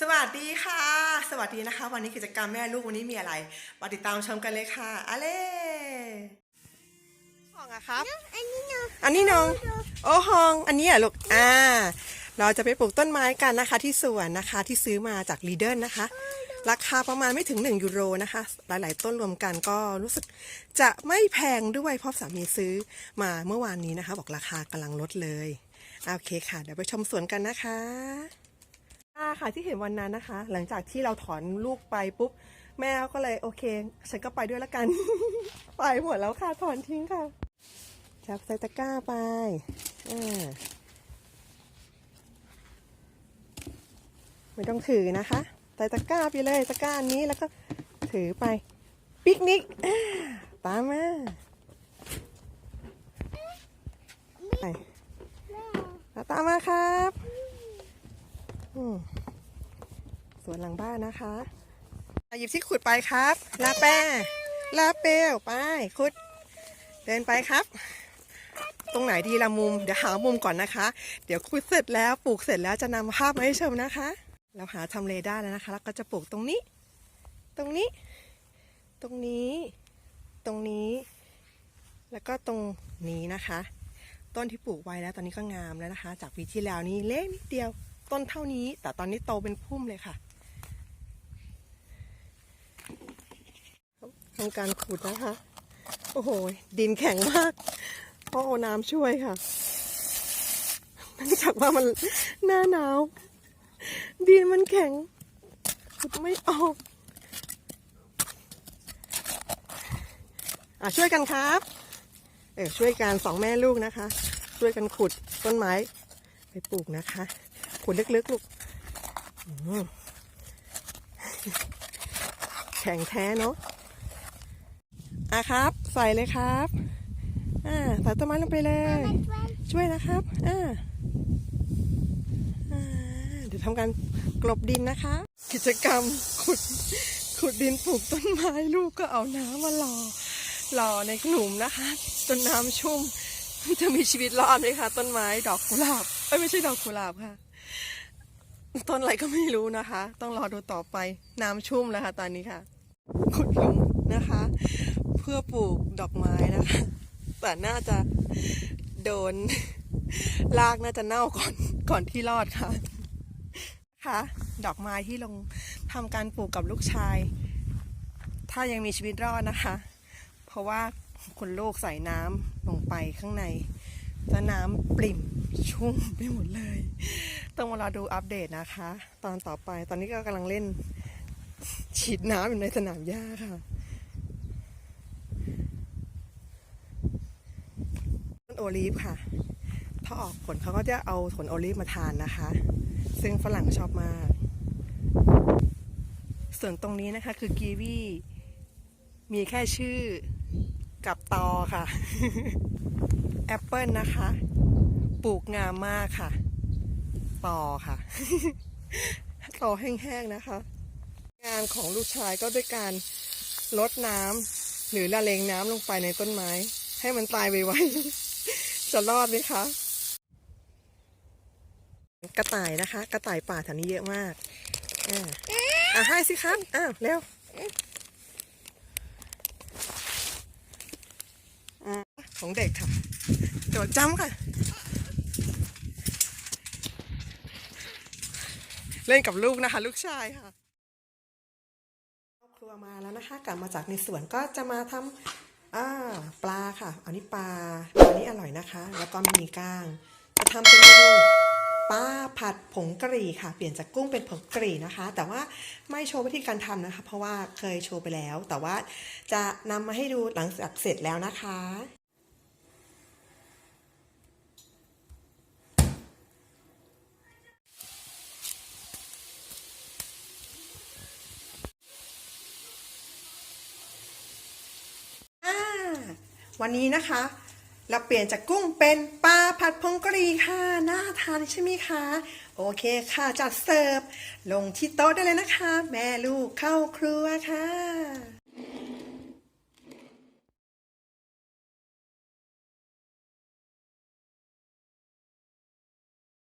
สวัสดีค่ะ สวัสดีนะคะ วันนี้กิจกรรมแม่ลูกวันนี้มีอะไรมาติดตามชมกันเลยค่ะอะเล่ฮองอะครับ อันนี้เนาะอันนี้น้องโอ้ฮอง อันนี้อะลูกอ่า เราจะไปปลูกต้นไม้กันนะคะ ที่สวนนะคะที่ซื้อมาจากลีเดอร์นะคะ ราคาประมาณไม่ถึง 1 ยูโรนะคะ หลาย ๆ ต้นรวมกันก็รู้สึกจะไม่แพงด้วยเพราะสามีซื้อมาเมื่อวานนี้นะคะ บอกราคากำลังลดเลยอะโอเคค่ะ เดี๋ยวไปชมสวนกันนะคะ ค่ะที่เห็นวันนั้นนะคะ หลังจากที่เราถอนลูกไปปุ๊บ แม่ก็เลยโอเค ฉันก็ไปด้วยแล้วกัน ไปหมดแล้วค่ะถอนทิ้งค่ะ จับใส่ตะกร้าไปอ่าไม่ต้องถือนะคะใส่ตะกร้าไปเลยตะกร้านี้แล้วก็ถือไปปิกนิกตามมาไปตามมาครับ อืม สวนหลังบ้านนะคะหยิบที่ขุดไปครับลาแป้ลาเปลไปขุด เดินไปครับ ตรงไหนดีละมุม เดี๋ยวหามุมก่อนนะคะ เดี๋ยวคุยเสร็จแล้วปลูกเสร็จแล้วจะนำภาพมาให้ชมนะคะ เราหาทำเลได้แล้วนะคะ แล้วก็จะปลูกตรงนี้ ตรงนี้ ตรงนี้ ตรงนี้ แล้วก็ตรงนี้นะคะ ต้นที่ปลูกไว้แล้วตอนนี้ก็งามแล้วนะคะ จากปีที่แล้วนี่เล็กนิดเดียว ต้นเท่านี้ แต่ตอนนี้โตเป็นพุ่มเลยค่ะ ทำการขุดนะคะ โอ้โห ดินแข็งมาก เพราะเอาน้ำช่วยค่ะเนื่องจากว่ามันหน้าหนาว ดินมันแข็ง ขุดไม่ออกอะช่วยกันครับเออช่วยกันสองแม่ลูกนะคะ ช่วยกันขุดต้นไม้ ไปปลูกนะคะ ขุดลึกๆลูกแข็งแท้เนาะ อะครับ ใส่เลยครับ อ่าใส่ต้นไม้ลงไปเลย ช่วยนะครับ อ่าเดี๋ยวทำการกลบดินนะคะ กิจกรรมขุดขุดดินปลูกต้นไม้ลูกก็เอาน้ำมาหล่อหล่อในหลุมนะคะจนน้ำชุ่มจะมีชีวิตรอดไหมคะต้นไม้ดอกกุหลาบเอ้ยไม่ใช่ดอกกุหลาบค่ะ ต้นอะไรก็ไม่รู้นะคะ ต้องรอดูต่อไปน้ำชุ่มแล้วค่ะตอนนี้ค่ะ ขุดหลุมนะคะ เพื่อปลูกดอกไม้นะคะ แต่น่าจะโดนรากน่าจะเน่าก่อนก่อนที่รอดค่ะค่ะ ดอกไม้ที่ลงทำการปลูกกับลูกชาย ถ้ายังมีชีวิตรอดนะคะ เพราะว่าคุณลูกใส่น้ำลงไปข้างในแล้วน้ำปริ่มชุ่มไปหมดเลย ต้องมารอดูอัปเดตนะคะ ตอนต่อไปตอนนี้ก็กำลังเล่นฉีดน้ำอยู่ในสนามหญ้าค่ะ ต้น โอลีฟค่ะ ถ้าออกผลเขาก็จะเอาผลโอลีฟมาทานนะคะ ซึ่งฝรั่งชอบมาก ส่วนตรงนี้นะคะคือกีวีมีแค่ชื่อกับตอค่ะ แอปเปิลนะคะ ปลูกงามมากค่ะ ตอค่ะ ตอแห้งๆนะคะ งานของลูกชายก็ด้วยการลดน้ำหรือละเลงน้ำลงไปในต้นไม้ ให้มันตายไวๆ จะรอดไหมคะ กระต่ายนะคะ กระต่ายป่าแถวนี้เยอะมาก อ่าอะให้สิครับอ้าวเร็วอ่าของเด็กค่ะโดดจ้ำค่ะ เล่นกับลูกนะคะ ลูกชายค่ะครอบครัวมาแล้วนะคะ กลับมาจากในสวนก็จะมาทำ อ่าปลาค่ะ อันนี้ปลาปลานี้อร่อยนะคะ แล้วก็ม่มีก้าง จะทำเป็นเมนูปลาผัดผงกะหรี่ค่ะ เปลี่ยนจากกุ้งเป็นผงกะหรี่นะคะ แต่ว่าไม่โชว์วิธีการทำนะคะ เพราะว่าเคยโชว์ไปแล้ว แต่ว่าจะนำมาให้ดูหลังจากเสร็จแล้วนะคะ อ่า วันนี้นะคะ เราเปลี่ยนจากกุ้งเป็นปลาผัดพงกะรี่ค่ะน่าทานใช่ไหมคะ โอเคค่ะจัดเสิร์ฟ ลงที่โต๊ะได้เลยนะคะ แม่ลูกเข้าครัวค่ะ